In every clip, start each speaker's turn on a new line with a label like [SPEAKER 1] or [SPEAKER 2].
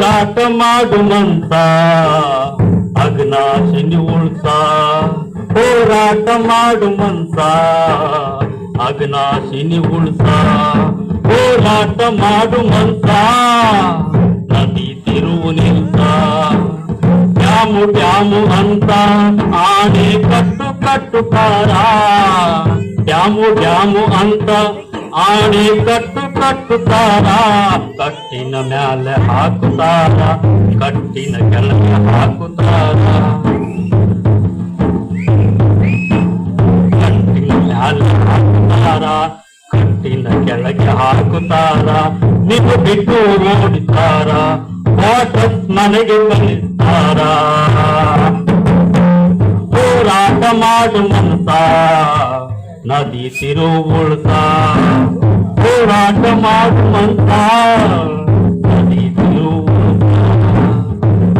[SPEAKER 1] ಹೋರಾಟ ಮಾಡುವಂತ ಅಗ್ನಾಶಿನಿ ಉಳ್ಸ. ಹೋರಾಟ ಮಾಡುವಂತ ಅಗ್ನಾಶಿನಿ ಉಳ್ಸ. ಹೋರಾಟ ಮಾಡುವಂತ ನದಿ ತಿರುವು ನಿಲ್ಸ. ಡ್ಯಾಮು ಡ್ಯಾಮು ಅಂತ ಆನೆ ಕಟ್ಟು ಕಟ್ಟುತ್ತಾರ ಡ್ಯಾಮು ಡ್ಯಾಮು ಅಂತ ಆನೆ ಕಟ್ಟು ಕಟ್ಟುತ್ತಾರ ಕಟ್ಟಿನ ಮ್ಯಾಲೆ ಹಾಕುತ್ತಾರ ಕಟ್ಟಿನ ಕೆಳಗೆ ಹಾಕುತ್ತಾರ ಕಟ್ಟಿನ ಮ್ಯಾಲೆ ಹಾಕುತ್ತಾರ ಕಟ್ಟಿನ ಕೆಳಗೆ ಹಾಕುತ್ತಾರ ನೀವು ಬಿಟ್ಟು ಓಡಿತಾರ ವಾಪಸ್ ಮನೆಗೆ ಕಲಿಸ್ತಾರ ಹೋರಾಟ ಮಾಡುವಂತ ನದಿ ತಿರುವುಳ್ಸ ಹೋರಾಟ ಮಾಡುವಂತ ನದಿ ತಿರುವುಳ್ಸ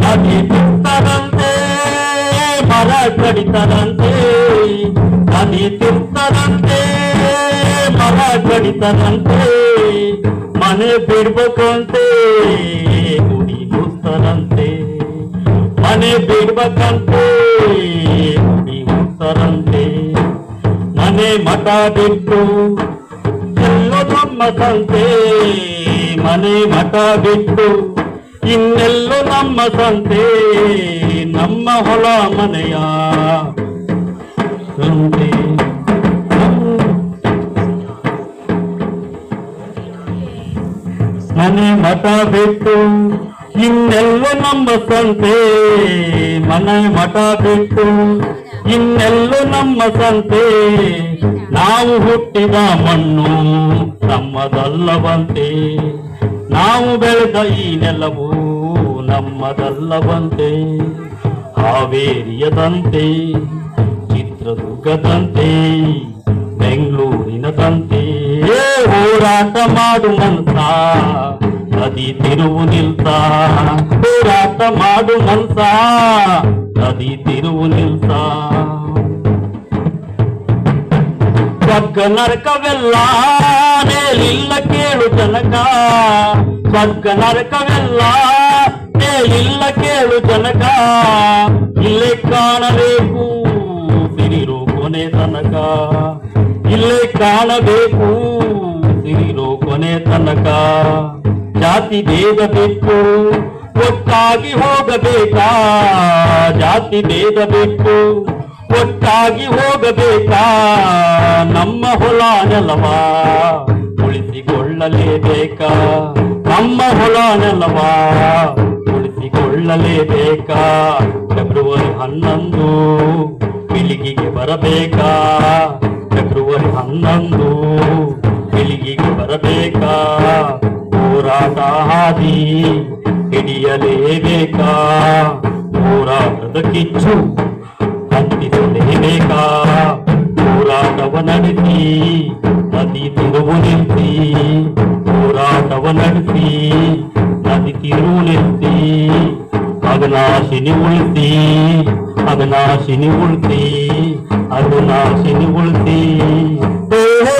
[SPEAKER 1] ನದಿ ತಿರ್ತರಂತೆ ಮರ ಕಡಿತರಂತೆ ನದಿ ತಿರ್ತರಂತೆ ಮರ ಕಡಿತರಂತೆ ಮನೆ ಬಿಡ್ಬೇಕಂತೆ ಗುಡಿ ಮುಸ್ತರಂತೆ ಮನೆ ಬಿಡ್ಬೇಕಂತೆ ಗುಡಿ ಮುಸ್ತರಂತೆ ಮನೆ ಮಠ ಬಿಟ್ಟು ಎಲ್ಲೋ ನಮ್ಮ ಸಂತೆ ಮನೆ ಮಠ ಬಿಟ್ಟು ಇನ್ನೆಲ್ಲೋ ನಮ್ಮ ಸಂತೆ ನಮ್ಮ ಹೊಲ ಮನೆಯ ಸಂತೆ ಮನೆ ಮಠ ಬಿಟ್ಟು ಇನ್ನೆಲ್ಲೋ ನಮ್ಮ ಸಂತೆ ಮನೆ ಮಠ ಬಿಟ್ಟು ಇನ್ನೆಲ್ಲೋ ನಮ್ಮ ಸಂತೆ ನಾವು ಹುಟ್ಟಿದ ಮಣ್ಣು ನಮ್ಮದಲ್ಲವಂತೆ. ನಾವು ಬೆಳೆದ ಈ ನೆಲವು ನಮ್ಮದಲ್ಲವಂತೆ. ಹಾವೇರಿಯದಂತೆ, ಚಿತ್ರದುರ್ಗದಂತೆ ಬೆಂಗಳೂರಿನ ತಂತೆ ಹೋರಾಟ ಮಾಡುವಂತ ನದಿ ತಿರುವು ನಿಲ್ತ ಹೋರಾಟ ಮಾಡುವಂತ ನದಿ ತಿರುವು ನಿಲ್ಸ. ಸ್ವರ್ಗ ನರಕವೆಲ್ಲ ಮೇಲಿಲ್ಲ ಕೇಳು ಜನಕ. ಸ್ವರ್ಗ ನರಕವೆಲ್ಲ ಮೇಲಿಲ್ಲ ಕೇಳು ಜನಕ. ಇಲ್ಲೇ ಕಾಣಬೇಕು ಸಿರಿರೋ ಕೊನೆ ತನಕ. ಇಲ್ಲೇ ಕಾಣಬೇಕು ಸಿರಿರೋ ಕೊನೆ ತನಕ. ಜಾತಿ ಭೇದ ಬಿಟ್ಟು ಒಟ್ಟಾಗಿ ಹೋಗಬೇಕಾ? ಜಾತಿ ಭೇದ ಬಿಟ್ಟು ಒಟ್ಟಾಗಿ ಹೋಗಬೇಕಾ? ನಮ್ಮ ಹೊಲ ನೆಲವ ಉಳಿಸಿಕೊಳ್ಳಲೇಬೇಕಾ? ನಮ್ಮ ಹೊಲ ನೆಲವ ಉಳಿಸಿಕೊಳ್ಳಲೇಬೇಕಾ? ಫೆಬ್ರವರಿ ಹನ್ನೊಂದು ಬೆಳಿಗ್ಗೆಗೆ ಬರಬೇಕಾ? ಫೆಬ್ರವರಿ ಹನ್ನೊಂದು ಬೆಳಿಗ್ಗೆಗೆ ಬರಬೇಕಾ? ಹೋರಾಟ ಹಾದಿ ಹಿಡಿಯಲೇಬೇಕಾ? ಹೋರಾಟದ ಕಿಚ್ಚು ಹತ್ತಿಸಲೇಬೇಕಾ ಹೋರಾಟವ ನಡೆಸಿ ನದಿ ತಿರುವು ನಿಲ್ಲಿಸಿ ಹೋರಾಟವ ನಡೆಸಿ ನದಿ ತಿರುವು ನಿಲ್ಲಿಸಿ ಅಗನಾಶಿನಿ ಉಳಿಸಿ ಅಗನಾಶಿನಿ ಉಳಿಸಿ ಅಗನಾಶಿನಿ ಉಳಿಸಿ ಹೇ ಹೇ